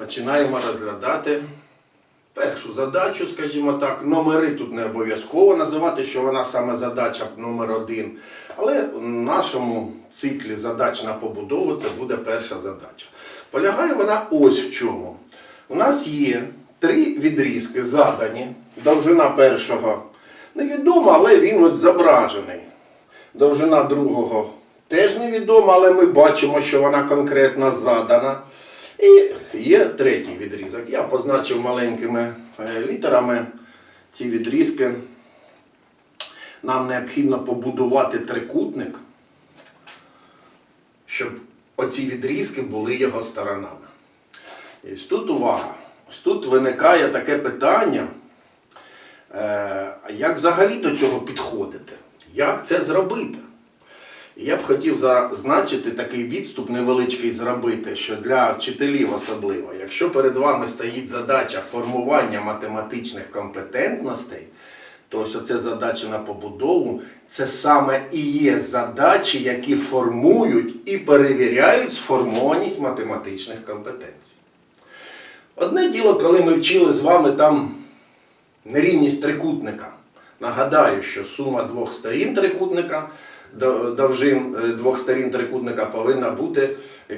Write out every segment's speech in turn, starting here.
починаємо розглядати першу задачу, скажімо так. Номери тут не обов'язково називати, що вона саме задача номер один. Але в нашому циклі задач на побудову це буде перша задача. Полягає вона ось в чому. У нас є три відрізки задані. Довжина першого невідома, але він ось зображений. Довжина другого теж невідома, але ми бачимо, що вона конкретно задана. І є третій відрізок. Я позначив маленькими е, літерами ці відрізки. Нам необхідно побудувати трикутник, щоб оці відрізки були його сторонами. І ось тут увага. Ось тут виникає таке питання, е, як взагалі до цього підходити? Як це зробити? Я б хотів зазначити такий відступ невеличкий зробити, що для вчителів особливо, якщо перед вами стоїть задача формування математичних компетентностей, то ось оце задача на побудову, це саме і є задачі, які формують і перевіряють сформованість математичних компетенцій. Одне діло, коли ми вчили з вами там нерівність трикутника. Нагадаю, що сума двох сторін трикутника, довжин е, двох сторін трикутника повинна бути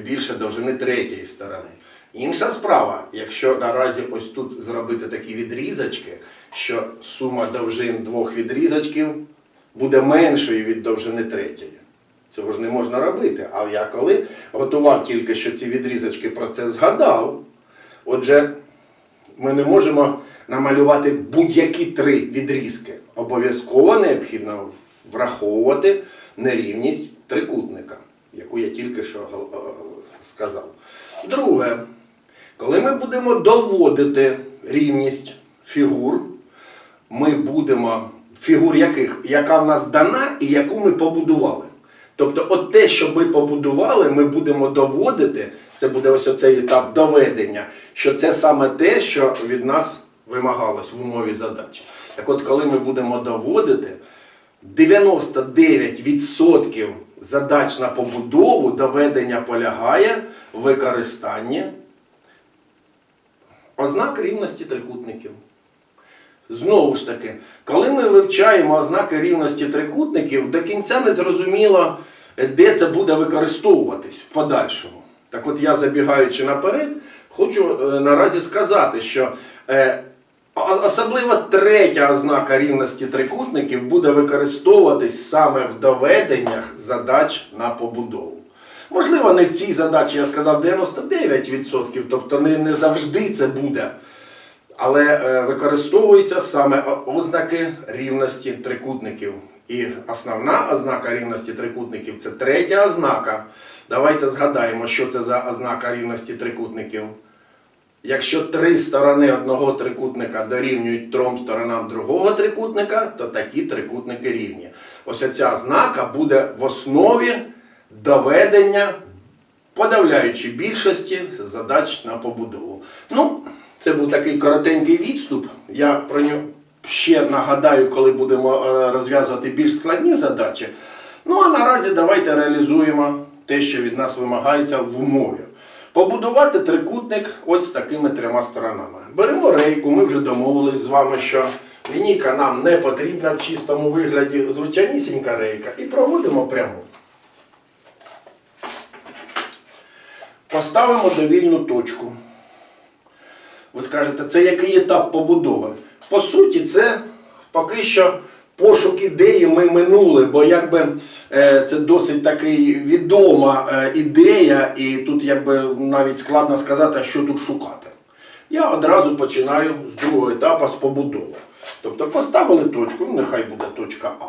більше довжини третьої сторони. Інша справа, якщо наразі ось тут зробити такі відрізочки, що сума довжин двох відрізочків буде меншою від довжини третьої. Цього ж не можна робити. Але я коли готував тільки що ці відрізочки про це згадав, отже, ми не можемо намалювати будь-які три відрізки. Обов'язково необхідно враховувати нерівність трикутника, яку я тільки що е, сказав. Друге, коли ми будемо доводити рівність фігур, ми будемо фігур яких, яка в нас дана і яку ми побудували. Тобто, от те, що ми побудували, ми будемо доводити, це буде ось оцей етап доведення, що це саме те, що від нас вимагалось в умові задачі. Так от, коли ми будемо доводити, 99% задач на побудову доведення полягає в використанні ознак рівності трикутників. Знову ж таки, коли ми вивчаємо ознаки рівності трикутників, до кінця не зрозуміло, де це буде використовуватись в подальшому. Так от я, забігаючи наперед, хочу е, наразі сказати, що е, особливо третя ознака рівності трикутників буде використовуватись саме в доведеннях задач на побудову. Можливо, не в цій задачі я сказав 99%, тобто не, не завжди це буде. Але е, використовуються саме ознаки рівності трикутників. І основна ознака рівності трикутників це третя ознака. Давайте згадаємо, що це за ознака рівності трикутників. Якщо три сторони одного трикутника дорівнюють трьом сторонам другого трикутника, то такі трикутники рівні. Ось ця ознака буде в основі доведення подавляючій більшості задач на побудову. Ну, це був такий коротенький відступ. Я про нього ще нагадаю, коли будемо е, розв'язувати більш складні задачі. Ну а наразі давайте реалізуємо те, що від нас вимагається в умові. Побудувати трикутник ось з такими трьома сторонами. Беремо рейку, ми вже домовились з вами, що лінійка нам не потрібна в чистому вигляді, звичайнісінька рейка, і проводимо пряму. Поставимо довільну точку. Ви скажете, це який етап побудови? По суті, це поки що пошук ідеї ми минули, бо якби е, це досить такий відома е, ідея, і тут якби навіть складно сказати, що тут шукати. Я одразу починаю з другого етапу з побудови. Тобто поставили точку, нехай буде точка А.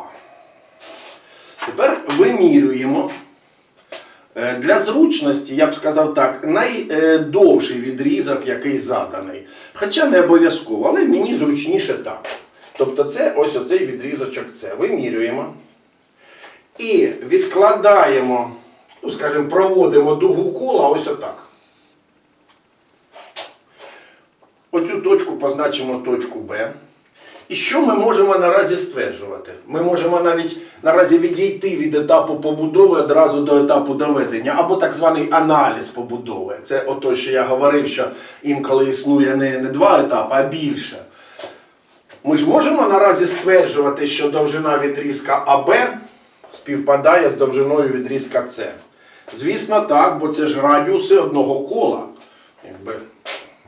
Тепер вимірюємо. Е, Для зручності, я б сказав так, найдовший відрізок, який заданий. Хоча не обов'язково, але мені зручніше так. Тобто це ось оцей відрізочок С. Вимірюємо. І відкладаємо, ну, скажімо, проводимо дугу кола ось отак. Оцю точку позначимо точку Б. І що ми можемо наразі стверджувати? Ми можемо навіть наразі відійти від етапу побудови одразу до етапу доведення, або так званий аналіз побудови. Це ото, що я говорив, що інколи існує не, не два етапи, а більше. Ми ж можемо наразі стверджувати, що довжина відрізка АБ співпадає з довжиною відрізка С. Звісно, так, бо це ж радіуси одного кола. Якби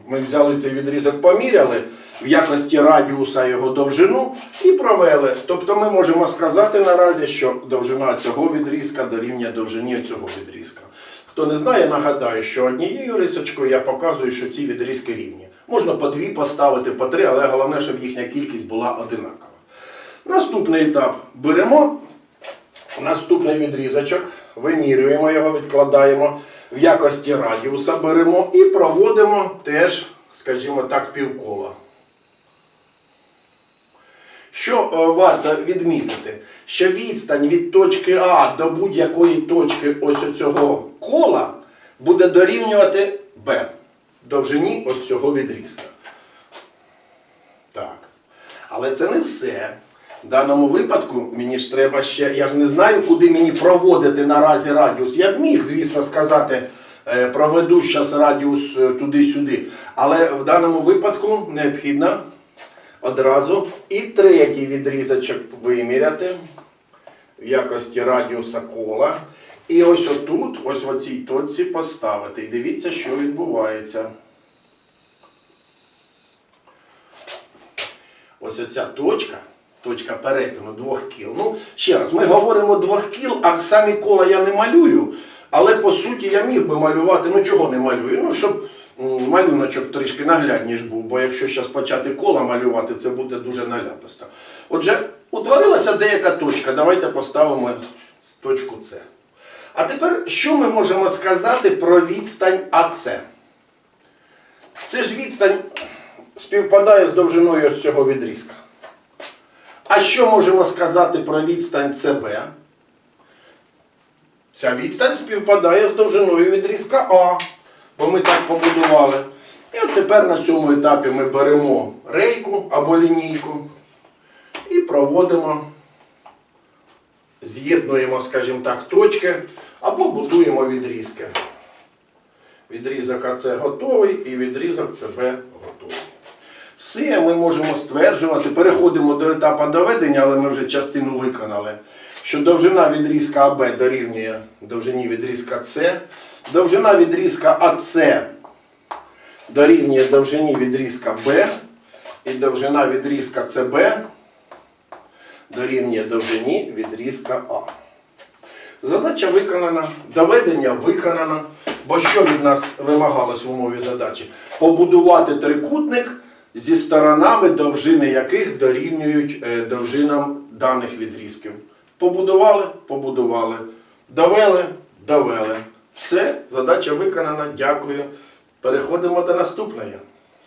ми взяли цей відрізок, поміряли в якості радіуса його довжину і провели. Тобто ми можемо сказати наразі, що довжина цього відрізка дорівнює довжині цього відрізка. Хто не знає, нагадаю, що однією рисочкою я показую, що ці відрізки рівні. Можна по дві поставити, по три, але головне, щоб їхня кількість була одинакова. Наступний етап. Беремо наступний відрізочок, вимірюємо його, відкладаємо в якості радіуса, беремо і проводимо теж, скажімо так, півкола. Що е, варто відмітити? Що відстань від точки А до будь-якої точки ось цього кола буде дорівнювати Б довжині ось цього відрізка. Так. Але це не все. В даному випадку мені ж треба ще. Я ж не знаю, куди мені проводити наразі радіус. Я б міг, звісно, сказати, е, проведу зараз радіус е, туди-сюди. Але в даному випадку необхідно одразу і третій відрізочок виміряти в якості радіуса кола. І ось отут, ось в цій точці поставити. І дивіться, що відбувається. Ось оця точка, точка перетину двох кіл. Ну, ще раз, ми говоримо двох кіл, а самі кола я не малюю. Але по суті я міг би малювати. Ну чого не малюю? Ну, щоб малюночок трішки наглядніш був, бо якщо зараз почати кола малювати, це буде дуже наляписто. Отже, утворилася деяка точка. Давайте поставимо точку С. А тепер, що ми можемо сказати про відстань АС? Це ж відстань співпадає з довжиною ось цього відрізка. А що можемо сказати про відстань СБ? Ця відстань співпадає з довжиною відрізка А, бо ми так побудували. І от тепер на цьому етапі ми беремо рейку або лінійку і проводимо, з'єднуємо, скажімо так, точки або будуємо відрізки. Відрізок АЦ готовий і відрізок ЦБ готовий. Все ми можемо стверджувати. Переходимо до етапу доведення, але ми вже частину виконали. Що довжина відрізка АБ дорівнює довжині відрізка С. Довжина відрізка АС дорівнює довжині відрізка Б. І довжина відрізка СБ дорівнює довжині відрізка А. Задача виконана, доведення виконано. Бо що від нас вимагалось в умові задачі? Побудувати трикутник зі сторонами, довжини яких дорівнюють е, довжинам даних відрізків. Побудували, побудували. Довели, довели. Все, задача виконана. Дякую. Переходимо до наступної.